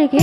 রেখে